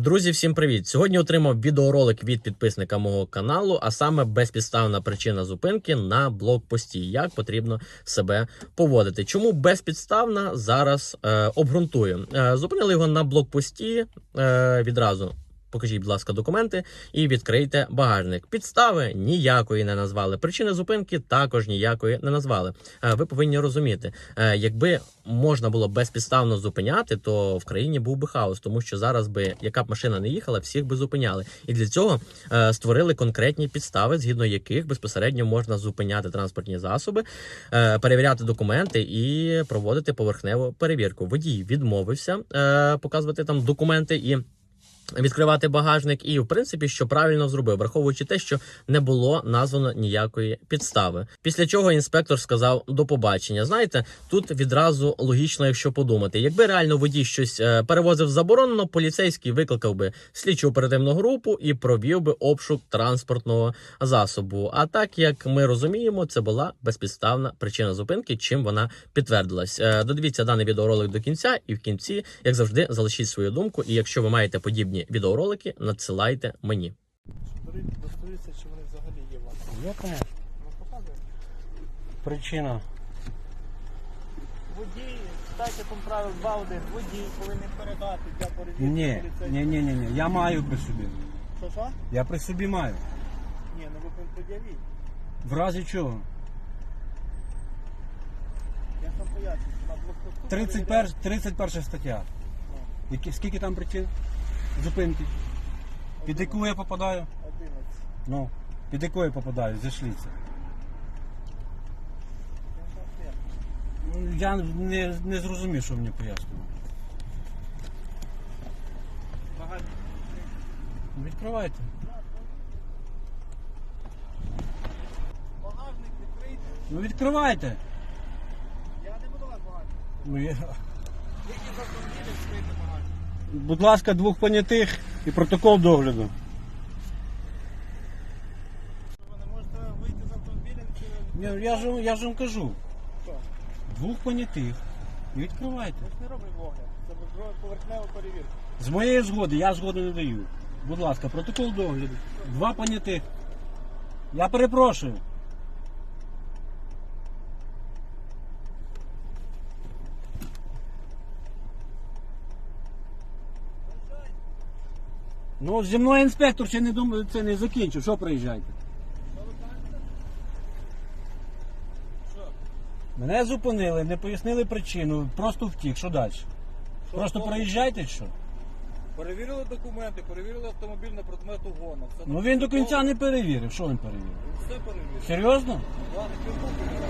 Друзі, всім привіт! Сьогодні отримав відеоролик від підписника мого каналу, а саме безпідставна причина зупинки на блокпості. Як потрібно себе поводити? Чому безпідставна зараз е, обґрунтую? Е, зупинили його на блокпості е, відразу. Покажіть, будь ласка, документи і відкрийте багажник. Підстави ніякої не назвали. Причини зупинки також ніякої не назвали. Е, Ви повинні розуміти, е, якби можна було безпідставно зупиняти, то в країні був би хаос, тому що зараз би яка б машина не їхала, всіх би зупиняли. І для цього е, створили конкретні підстави, згідно яких безпосередньо можна зупиняти транспортні засоби, перевіряти документи і проводити поверхневу перевірку. Водій відмовився показувати там документи і. Відкривати багажник, і в принципі, що правильно зробив, враховуючи те, що не було названо ніякої підстави. Після чого інспектор сказав до побачення. Знаєте, тут відразу логічно, якщо подумати, якби реально водій щось е, перевозив заборонено, поліцейський викликав би слідчу оперативну групу і провів би обшук транспортного засобу. А так як ми розуміємо, це була безпідставна причина зупинки, чим вона підтвердилась. Е, Додивіться даний відеоролик до кінця, і в кінці, як завжди, залишіть свою думку. І якщо ви маєте подібні відеоролики, надсилайте мені. Достовіться, чи вони взагалі є у вас. Є, конечно. Ну, показує. Причина. Водій, читайте пункт правил 2.1. Водій повинен передати для перевірки Ні, поліцейського. ні, ні, ні, ні. Я маю при собі. Що, що? Я при собі маю. Ні, ну ви пред'явіть. В разі чого? Я ж вам поясню, що на блокпосту 31, 31 стаття. Які, скільки там причин зупинки? Під яку я попадаю? 11. Ну, під яку я попадаю? Зайшліться. Я. Ну, не, не зрозумів, що мені пояснювали. Ну, Відкривайте. Багажник відкрийте. Ну відкривайте. Я не буду вас багажник. Ну, я... Тільки з автомобіля відкрийте багажник. Будь ласка, двох понятих і протокол догляду. Ви не можете вийти з автомобіля. Ні, я ж, вам- я ж вам кажу. Що? Двох понятих. І відкривайте. Ми ж не робимо огляд. Це поверхнева перевірка. З моєї згоди, я згоди не даю. Будь ласка, протокол догляду. Два понятих. Я перепрошую. Ну, зі мною інспектор ще не думаю, це не закінчив. Що? Що? Мене зупинили, не пояснили причину, просто втік. Що далі? Що Просто в проїжджайте чи що? Перевірили документи, перевірили автомобіль на предмет угону. Все Ну він до кінця не перевірив. Що він перевірив? Все перевірили. Серйозно? Перевірили.